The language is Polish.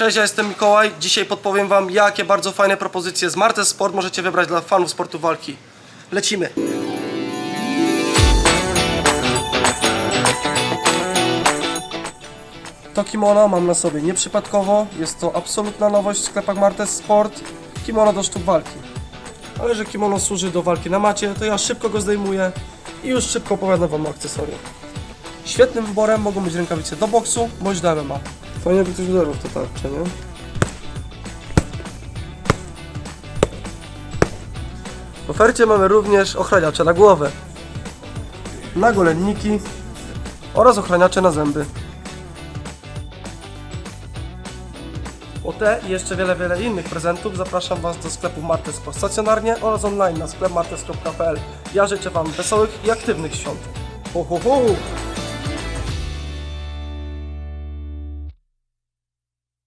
Cześć, ja jestem Mikołaj. Dzisiaj podpowiem Wam, jakie bardzo fajne propozycje z Martes Sport możecie wybrać dla fanów sportu walki. Lecimy! To kimono mam na sobie nieprzypadkowo. Jest to absolutna nowość w sklepach Martes Sport. Kimono do sztuk walki. Ale że kimono służy do walki na macie, to ja szybko go zdejmuję i już szybko opowiadam Wam o akcesorium. Świetnym wyborem mogą być rękawice do boksu bądź do MMA. Fajnie by ktoś uderzył w to tarczę, nie? W ofercie mamy również ochraniacze na głowę, na golenniki oraz ochraniacze na zęby. O te i jeszcze wiele, wiele innych prezentów zapraszam Was do sklepu Martes stacjonarnie oraz online na sklep martes.pl. Ja życzę Wam wesołych i aktywnych świąt. Ho, ho, ho!